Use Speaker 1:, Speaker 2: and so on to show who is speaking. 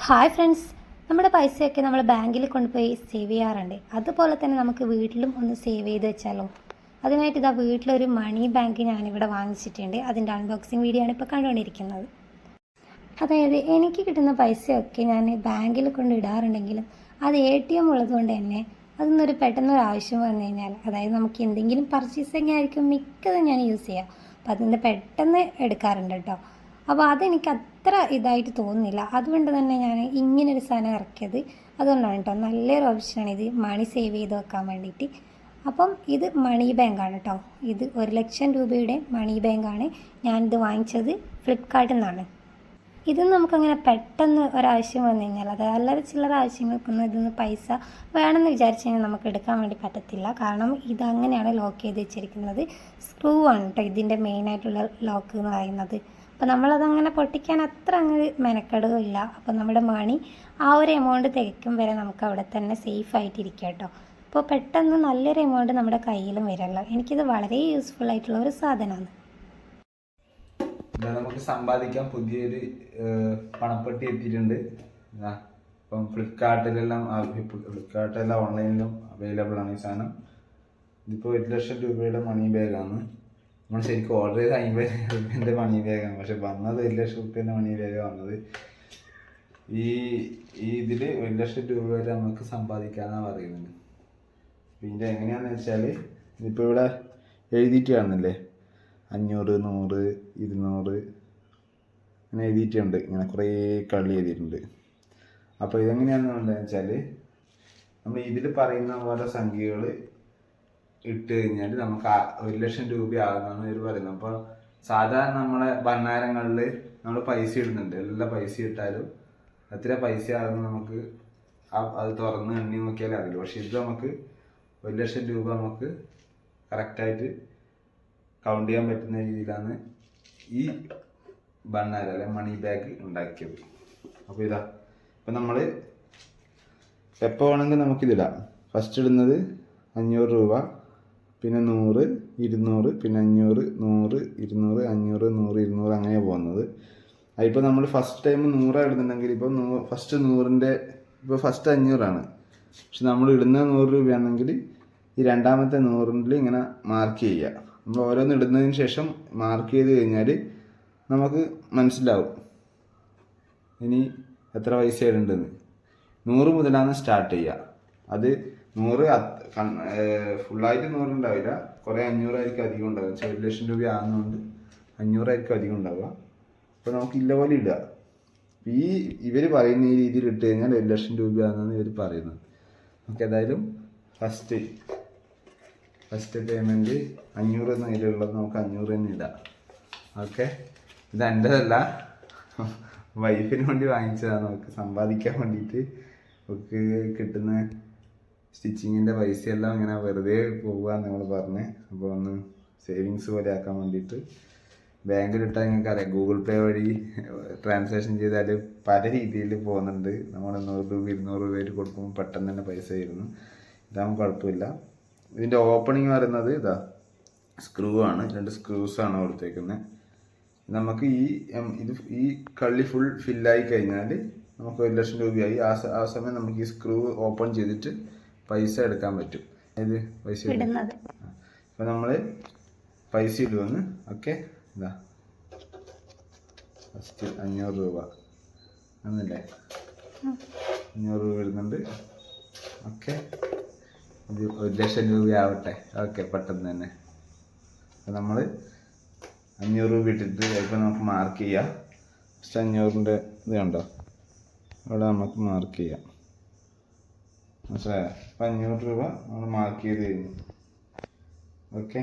Speaker 1: Hi friends നമ്മുടെ പൈസയൊക്കെ നമ്മൾ ബാങ്കിൽ കൊണ്ടുപോയി സേവ് ചെയ്യാറുണ്ട്. അതുപോലെ തന്നെ നമുക്ക് വീട്ടിലും ഒന്ന് സേവ് ചെയ്ത് വെച്ചാലോ? അതിനായിട്ട് ഇതാ വീട്ടിലൊരു മണി ബാങ്ക് ഞാനിവിടെ വാങ്ങിച്ചിട്ടുണ്ട്. അതിന്റെ അൺബോക്സിങ് വീഡിയോ ആണ് ഇപ്പോൾ കണ്ടുകൊണ്ടിരിക്കുന്നത്. അതായത് എനിക്ക് കിട്ടുന്ന പൈസയൊക്കെ ഞാൻ ബാങ്കിൽ കൊണ്ട് ഇടാറുണ്ടെങ്കിലും അത് എ ടി എം ഉള്ളതുകൊണ്ട് തന്നെ അതൊന്നൊരു പെട്ടെന്നൊരു ആവശ്യം വന്നു കഴിഞ്ഞാൽ അതായത് നമുക്ക് എന്തെങ്കിലും പർച്ചേസിങ് ആയിരിക്കും മിക്കതും ഞാൻ യൂസ് ചെയ്യുക അപ്പോൾ അതിന്റെ പെട്ടെന്ന് എടുക്കാറുണ്ട് കേട്ടോ. അപ്പോൾ അതെനിക്ക് അത്ര ഇതായിട്ട് തോന്നുന്നില്ല. അതുകൊണ്ട് തന്നെ ഞാൻ ഇങ്ങനൊരു സാധനം ഇറക്കിയത്. അതുകൊണ്ടാണ് കേട്ടോ. നല്ലൊരു ഓപ്ഷനാണ് ഇത്. മണി സേവ് ചെയ്ത് വെക്കാൻ വേണ്ടിയിട്ട് അപ്പം ഇത് മണി ബാങ്കാണ് കേട്ടോ. ഇത് ഒരു ലക്ഷം രൂപയുടെ മണി ബാങ്കാണ് ഞാനിത് വാങ്ങിച്ചത് ഫ്ലിപ്കാർട്ടിൽ നിന്നാണ്. ഇത് നമുക്കങ്ങനെ പെട്ടെന്ന് ഒരാവശ്യം വന്നു കഴിഞ്ഞാൽ അതായത് അല്ലാതെ ചില്ലറ ആവശ്യങ്ങൾക്കൊന്നും ഇതിന്ന് പൈസ വേണമെന്ന് വിചാരിച്ചു കഴിഞ്ഞാൽ നമുക്ക് എടുക്കാൻ വേണ്ടി പറ്റത്തില്ല. കാരണം ഇതങ്ങനെയാണ് ലോക്ക് ചെയ്ത് വെച്ചിരിക്കുന്നത്. സ്ക്രൂ ആണ് കേട്ടോ ഇതിന്റെ മെയിനായിട്ടുള്ള ലോക്ക് എന്ന് പറയുന്നത്. അപ്പോൾ നമ്മളതങ്ങനെ പൊട്ടിക്കാൻ അത്ര അങ്ങ് മെനക്കെടുകയില്ല. അപ്പോൾ നമ്മുടെ മണി ആ ഒരു എമൗണ്ട് തികയ്ക്കും വരെ നമുക്ക് അവിടെ തന്നെ സേഫ് ആയിട്ടിരിക്കുക കേട്ടോ. അപ്പോൾ പെട്ടെന്ന് നല്ലൊരു എമൗണ്ട് നമ്മുടെ കയ്യിലും വരുമല്ലോ എനിക്കിത് വളരെ യൂസ്ഫുൾ ആയിട്ടുള്ള ഒരു സാധനമാണ്.
Speaker 2: നമുക്ക് സമ്പാദിക്കാൻ പുതിയൊരു പണപ്പെട്ടി എത്തിയിട്ടുണ്ട്. ഇപ്പം ഫ്ലിപ്കാർട്ടിലെല്ലാം ഫ്ലിപ്കാർട്ടിലെല്ലാം ഓൺലൈനിലും അവൈലബിൾ ആണ് ഈ സാധനം. ഇതിപ്പോൾ ഒരു ലക്ഷം രൂപയുടെ മണി ബാഗാണ് നമ്മൾ ശരിക്കും ഓർഡർ ചെയ്ത് രൂപേന്റെ മണി ബാഗാണ് പക്ഷെ വന്നത് ഒരു ലക്ഷം രൂപേന്റെ മണി ബാഗാണ് വന്നത്. ഈ ഈ ഇതിൽ ഒരു ലക്ഷം രൂപ വരെ നമുക്ക് സമ്പാദിക്കാന്നാണ് പറയുന്നത്. പിന്നെ എങ്ങനെയാണെന്ന് വെച്ചാൽ ഇതിപ്പോൾ ഇവിടെ എഴുതിയിട്ട് കാണുന്നില്ലേ? അഞ്ഞൂറ് നൂറ് ഇരുന്നൂറ് അങ്ങനെ എഴുതിയിട്ടുണ്ട്. ഇങ്ങനെ കുറേ കളി എഴുതിയിട്ടുണ്ട്. അപ്പോൾ ഇതെങ്ങനെയാണെന്ന് വെച്ചാൽ നമ്മൾ ഇതിൽ പറയുന്ന ഓരോ സംഖ്യകൾ ഇട്ട് കഴിഞ്ഞാൽ നമുക്ക് ഒരു ലക്ഷം രൂപയാകുന്നതാണ് ഇവർ പറയുന്നത്. അപ്പോൾ സാധാരണ നമ്മളെ ഭണ്ണാരങ്ങളിൽ നമ്മൾ പൈസ ഇടുന്നുണ്ട്. എല്ലാ പൈസ ഇട്ടാലും എത്ര പൈസ ആകുന്ന നമുക്ക് അത് തുറന്ന് എണ്ണി നോക്കിയാലേ അറിയില്ല പക്ഷെ ഇത് നമുക്ക് ഒരു ലക്ഷം രൂപ നമുക്ക് കറക്റ്റായിട്ട് കൗണ്ട് ചെയ്യാൻ പറ്റുന്ന രീതിയിലാണ് ഈ ബണ്ണാര അല്ലെ മണി ബാഗ് ഉണ്ടാക്കിയത്. അപ്പോൾ ഇതാ ഇപ്പം നമ്മൾ എപ്പോൾ വേണമെങ്കിൽ നമുക്കിതിടാം. ഫസ്റ്റ് ഇടുന്നത് അഞ്ഞൂറ് രൂപ. പിന്നെ നൂറ് ഇരുന്നൂറ് പിന്നെ അഞ്ഞൂറ് നൂറ് ഇരുന്നൂറ് അഞ്ഞൂറ് നൂറ് ഇരുന്നൂറ് അങ്ങനെ പോകുന്നത്. അതിപ്പോൾ നമ്മൾ ഫസ്റ്റ് ടൈം നൂറാണ് ഇടുന്നുണ്ടെങ്കിൽ ഇപ്പോൾ നൂ ഫസ്റ്റ് നൂറിന്റെ ഇപ്പോൾ ഫസ്റ്റ് അഞ്ഞൂറാണ്. പക്ഷെ നമ്മൾ ഇടുന്ന നൂറ് രൂപയാണെങ്കിൽ ഈ രണ്ടാമത്തെ നൂറിൽ ഇങ്ങനെ മാർക്ക് ചെയ്യുക. നമ്മൾ ഓരോന്ന് ഇടുന്നതിന് ശേഷം മാർക്ക് ചെയ്ത് കഴിഞ്ഞാൽ നമുക്ക് മനസ്സിലാവും. ഇനി എത്ര പൈസ ഇടേണ്ടതെന്ന് നൂറ് മുതലാണ് സ്റ്റാർട്ട് ചെയ്യുക. അത് നൂറ് ഫുള്ളായിട്ട് നൂറുണ്ടാവില്ല കുറേ അഞ്ഞൂറായിരിക്കും അധികം ഉണ്ടാവുക. ഒരു ലക്ഷം രൂപ ആകുന്നതുകൊണ്ട് അഞ്ഞൂറായിരിക്കും അധികം ഉണ്ടാവുക. അപ്പോൾ നമുക്ക് ഇല്ല പോലെ ഇടുക. ഈ ഇവർ പറയുന്ന ഈ രീതിയിൽ ഇട്ട് കഴിഞ്ഞാൽ ഒരു ലക്ഷം രൂപയാണെന്നാണ് ഇവർ പറയുന്നത്. നമുക്ക് ഏതായാലും ഫസ്റ്റ് ഫസ്റ്റ് പേയ്മെന്റ് അഞ്ഞൂറ് എന്ന ഇതിലുള്ളത് നമുക്ക് അഞ്ഞൂറ് തന്നെ ഇടാം. ഓക്കെ? ഇത് എന്റെതല്ല വൈഫിന് വേണ്ടി വാങ്ങിച്ചതാണ് നമുക്ക് സമ്പാദിക്കാൻ വേണ്ടിയിട്ട്. നമുക്ക് കിട്ടുന്ന സ്റ്റിച്ചിങ്ങിന്റെ പൈസയെല്ലാം ഇങ്ങനെ വെറുതെ പോവുക നമ്മൾ പറഞ്ഞ്. അപ്പോൾ ഒന്ന് സേവിങ്സ് പോലെ ആക്കാൻ വേണ്ടിയിട്ട് ബാങ്കിലിട്ടാൽ നിങ്ങൾക്ക് അറിയാം ഗൂഗിൾ പേ വഴി ട്രാൻസാക്ഷൻ ചെയ്താൽ പല രീതിയിൽ പോകുന്നുണ്ട്. നമ്മൾ നൂറ് രൂപ ഇരുന്നൂറ് രൂപ ആയിട്ട് കൊടുക്കുമ്പോൾ പെട്ടെന്ന് തന്നെ പൈസ വരുന്നു. ഇതാകുമ്പോൾ കുഴപ്പമില്ല. ഇതിന്റെ ഓപ്പണിംഗ് പറയുന്നത് ഇതാ സ്ക്രൂ ആണ്. രണ്ട് സ്ക്രൂസ് ആണ് കൊടുത്തേക്കുന്നത് നമുക്ക് ഈ ഇത് ഈ കള്ളി ഫുൾ ഫില്ലായി കഴിഞ്ഞാൽ നമുക്ക് ഒരു ലക്ഷം രൂപയായി. ആ സമയം നമുക്ക് ഈ സ്ക്രൂ ഓപ്പൺ ചെയ്തിട്ട് പൈസ എടുക്കാൻ പറ്റും. ഏത്? പൈസ ഇടും.
Speaker 1: ഇടുന്നത്.
Speaker 2: അപ്പോൾ നമ്മൾ പൈസ ഇടുവന്ന് ഓക്കെ? ഇതാ. ഫസ്റ്റ് അഞ്ഞൂറ് രൂപ. ആണല്ലേ? അഞ്ഞൂറ് രൂപ ഇടുന്നുണ്ട് ഓക്കെ? ഇത് ഒരു ലക്ഷം രൂപയാവട്ടെ. ഓക്കെ പെട്ടെന്ന് തന്നെ. അപ്പോൾ നമ്മൾ അഞ്ഞൂറ് രൂപ ഇട്ടിട്ട് ഇപ്പം നമുക്ക് മാർക്ക് ചെയ്യാം. ഫസ്റ്റ് അഞ്ഞൂറിന്റെ ഇത് കണ്ടോ? അവിടെ നമുക്ക് മാർക്ക് ചെയ്യാം. മനസ്സിലായോ? അപ്പം അഞ്ഞൂറ് രൂപ നമ്മൾ മാർക്ക് ചെയ്ത് കഴിഞ്ഞു. ഓക്കെ